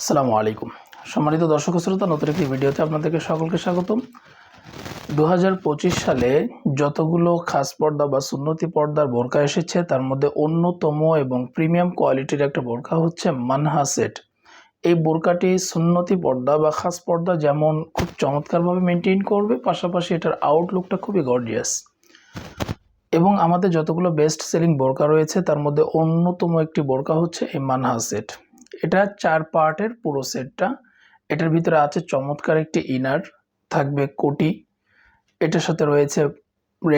আসসালামু আলাইকুম। সম্মানিত দর্শক শ্রোতা, নতুন একটি ভিডিওতে আপনাদেরকে সকলকে স্বাগতম। দু হাজার পঁচিশ সালে যতগুলো খাস পর্দা বা সুন্নতি পর্দার বোরকা এসেছে, তার মধ্যে অন্যতম এবং প্রিমিয়াম কোয়ালিটির একটা বোরকা হচ্ছে মানহা সেট। এই বোরকাটি সুন্নতি পর্দা বা খাস পর্দা যেমন খুব চমৎকারভাবে মেনটেন করবে, পাশাপাশি এটার আউটলুকটা খুবই গর্জিয়াস। এবং আমাদের যতগুলো বেস্ট সেলিং বোরকা রয়েছে, তার মধ্যে অন্যতম একটি বোরকা হচ্ছে এই মানহা সেট। এটা চার পার্টের পুরো সেটটা। এটার ভিতরে আছে চমৎকার একটি ইনার, থাকবে কোটি। এটার সাথে রয়েছে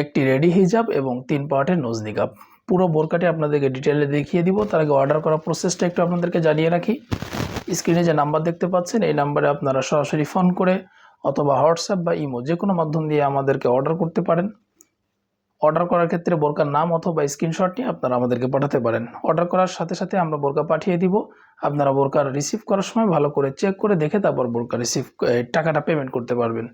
একটি রেডি হিজাব এবং তিন পার্টের নোজ নিকাপ পুরো বোরকাটি আপনাদেরকে ডিটেলে দেখিয়ে দিব। তার আগে অর্ডার করার প্রসেসটা একটু আপনাদেরকে জানিয়ে রাখি। স্ক্রিনে যে নাম্বার দেখতে পাচ্ছেন, এই নাম্বারে আপনারা সরাসরি ফোন করে অথবা হোয়াটসঅ্যাপ বা ইমো যে কোনো মাধ্যম দিয়ে আমাদেরকে অর্ডার করতে পারেন। অর্ডার করার ক্ষেত্রে বোরকার নাম অথবা স্ক্রিনশট নিয়ে আপনারা আমাদেরকে পাঠাতে পারেন। অর্ডার করার সাথে সাথে আমরা বোরকা পাঠিয়ে দিব। আপনারা বোরকার রিসিভ করার সময় ভালো করে চেক করে দেখে তারপর বোরকা রিসিভ টাকাটা পেমেন্ট করতে পারবেন।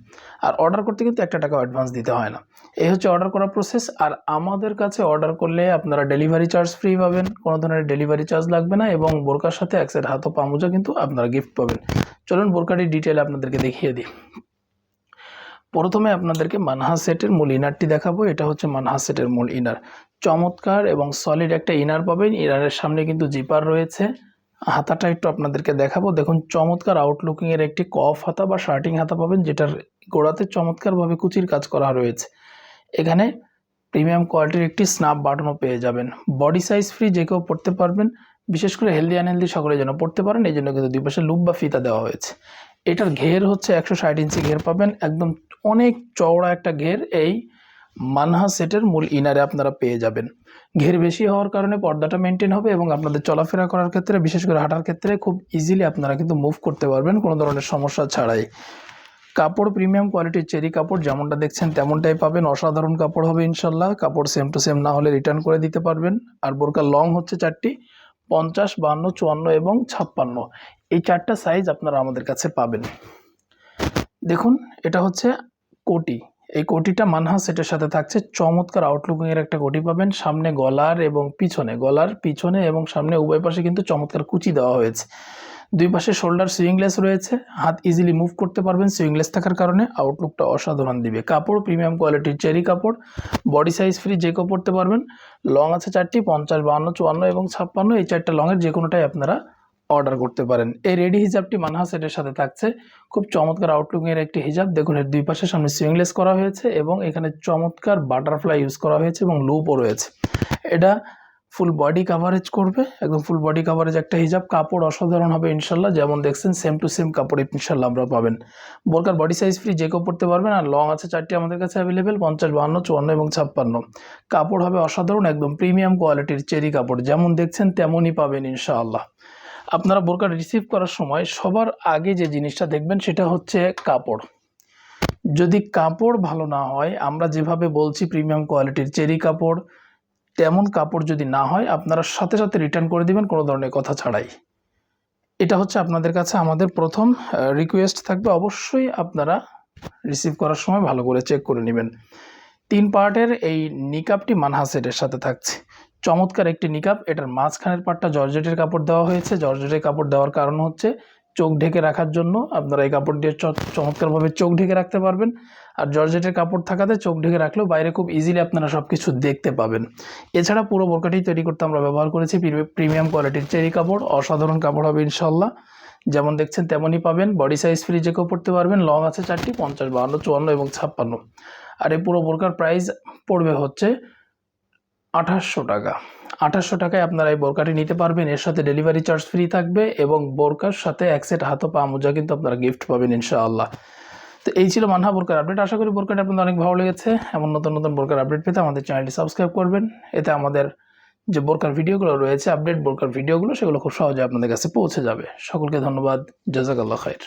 আর অর্ডার করতে কিন্তু একটা টাকা অ্যাডভান্স দিতে হয় না। এই হচ্ছে অর্ডার করার প্রসেস আর আমাদের কাছে অর্ডার করলে আপনারা ডেলিভারি চার্জ ফ্রি পাবেন। কোনো ধরনের ডেলিভারি চার্জ লাগবে না এবং বোরকার সাথে এক সেট হাত ও পামুজা কিন্তু আপনারা গিফট পাবেন। চলুন বোরকাটির ডিটেল আপনাদেরকে দেখিয়ে দিই। প্রথমে আপনাদেরকে মানহা সেটের মূল ইনারটি দেখাবো। এটা হচ্ছে মানহা সেটের মূল ইনার চমৎকার এবং সলিড একটা ইনার পাবেন। ইনারের সামনে কিন্তু জিপার রয়েছে। হাতাটা একটু আপনাদেরকে দেখাবো। দেখুন, চমৎকার আউটলুকিং এর একটি কফ হাতা বা শার্টিং হাতা পাবেন, যেটার গোড়াতে চমৎকারভাবে কুচির কাজ করা রয়েছে। এখানে প্রিমিয়াম কোয়ালিটির একটি স্নাপ বাটনও পেয়ে যাবেন। বডি সাইজ ফ্রি যে কেউ পড়তে পারবেন। বিশেষ করে হেলদি আনহেলদি সকলে যেন পড়তে পারেন, এই জন্য কিন্তু দুই পাশে লুপ বা ফিতা দেওয়া হয়েছে। এটার ঘের হচ্ছে একশো ষাট ইঞ্চি ঘের পাবেন। একদম অনেক চওড়া একটা ঘের এই মানহা সেটের মূল ইনারে আপনারা পেয়ে যাবেন। ঘের বেশি হওয়ার কারণে পর্দাটা মেনটেন হবে এবং আপনাদের চলাফেরা করার ক্ষেত্রে, বিশেষ করে হাঁটার ক্ষেত্রে খুব ইজিলি আপনারা কিন্তু মুভ করতে পারবেন, কোনো ধরনের সমস্যা ছাড়াই। কাপড় প্রিমিয়াম কোয়ালিটির চেরি কাপড় যেমনটা দেখছেন তেমনটাই পাবেন। অসাধারণ কাপড় হবে ইনশাল্লাহ। কাপড় সেম টু সেম না হলে রিটার্ন করে দিতে পারবেন। আর বোরকা লং হচ্ছে চারটি, পঞ্চাশ বান্ন চুয়ান্ন এবং ছাপ্পান্ন। এই চারটা সাইজ আপনারা আমাদের কাছে পাবেন। দেখুন, এটা হচ্ছে কোটি। এই কোটিটা মানহা সেটের সাথে থাকছে, চমৎকার আউটলুকিংয়ের একটা কোটি পাবেন। সামনে গলার এবং পিছনে, গলার পিছনে এবং সামনে উভয় পাশে কিন্তু চমৎকার কুচি দেওয়া হয়েছে। দুই পাশে শোল্ডার সুইংলেস রয়েছে, হাত ইজিলি মুভ করতে পারবেন সুইংলেস থাকার কারণে আউটলুকটা অসাধারণ দিবে। কাপড় প্রিমিয়াম কোয়ালিটির চেরি কাপড় বডি সাইজ ফ্রি যে কেউ পড়তে পারবেন। লং আছে চারটি, পঞ্চাশ, বাহান্ন, চুয়ান্ন এবং ছাপ্পান্ন, এই চারটা লংয়ের যে কোনোটাই আপনারা অর্ডার করতে পারেন। এই রেডি হিজাবটি মানহা সেটের সাথে থাকছে। খুব চমৎকার আউটলুকিংয়ের একটি হিজাব। দেখুন, এর দুই পাশে সামনে সুইংলেস করা হয়েছে এবং এখানে চমৎকার বাটারফ্লাই ইউজ করা হয়েছে এবং লুপও রয়েছে। এটা ফুল বডি কাভারেজ করবে। একদম ফুল বডি কাভারেজ একটা হিজাব। কাপড় অসাধারণ হবে ইনশাল্লাহ। যেমন দেখছেন সেম টু সেম কাপড় ইনশাল্লাহ আমরা পাবেন। বোরকার বডি সাইজ ফ্রি যে কেউ পড়তে পারবেন। আর লং আছে চারটি আমাদের কাছে অ্যাভেলেবেল পঞ্চাশ, বাহান্ন, চুয়ান্ন এবং ছাপ্পান্ন। কাপড় হবে অসাধারণ, একদম প্রিমিয়াম কোয়ালিটির চেরি কাপড়। যেমন দেখছেন, তেমনই পাবেন ইনশাআল্লাহ। আপনারা বোরকা রিসিভ করার সময় সবার আগে যে জিনিসটা দেখবেন সেটা হচ্ছে কাপড়। যদি কাপড় ভালো না হয়, আমরা যেভাবে বলছি প্রিমিয়াম কোয়ালিটির চেরি কাপড়, তেমন কাপড় যদি না হয়, আপনারা সাথে সাথে রিটার্ন করে দিবেন, কোনো ধরনের কথা ছাড়াই। এটা হচ্ছে আপনাদের কাছে আমাদের প্রথম রিকোয়েস্ট থাকবে। অবশ্যই আপনারা রিসিভ করার সময় ভালো করে চেক করে নেবেন। তিন পার্টের এই নিকাপটি মানহাসেটের সাথে থাকছে। চমৎকার একটি নিকাপ এটার মাঝখানের পাটটা জর্জেটের কাপড় দেওয়া হয়েছে। জর্জেটের কাপড় দেওয়ার কারণ হচ্ছে চোখ ঢেকে রাখার জন্য আপনারা এই কাপড় দিয়ে চমৎকারভাবে চোখ ঢেকে রাখতে পারবেন। আর জর্জেটের কাপড় থাকাতে চোখ ঢেকে রাখলেও বাইরে খুব ইজিলি আপনারা সব কিছু দেখতে পাবেন। এছাড়া পুরো বোরকাটি তৈরি করতে আমরা ব্যবহার করেছি প্রিমিয়াম কোয়ালিটির চেরি কাপড়। অসাধারণ কাপড় হবে ইনশাল্লাহ যেমন দেখছেন তেমনই পাবেন। বডি সাইজ ফ্রি যে কেউ পড়তে পারবেন। লং আছে চারটি, পঞ্চাশ, বাহান্ন, চুয়ান্ন এবং ছাপ্পান্ন। আর এই পুরো বোরকার প্রাইস পড়বে হচ্ছে আঠাশশো টাকা। আঠাশশো টাকায় আপনারা এই বোরকাটি নিতে পারবেন। এর সাথে ডেলিভারি চার্জ ফ্রি থাকবে এবং বোরকার সাথে এক সেট হাত পা মোজা কিন্তু আপনারা গিফট পাবেন ইনশাআল্লাহ। তো এই ছিল মানহা বোরকার আপডেট আশা করি বোরকাটা আপনাদের অনেক ভালো লেগেছে। এমন নতুন নতুন বোরকার আপডেট পেতে আমাদের চ্যানেলটি সাবস্ক্রাইব করবেন। এতে আমাদের যে বোরকার ভিডিওগুলো রয়েছে আপডেট বোরকার ভিডিওগুলো, সেগুলো খুব সহজে আপনাদের কাছে পৌঁছে যাবে। সকলকে ধন্যবাদ। জাজাকাল্লাহ খাইর।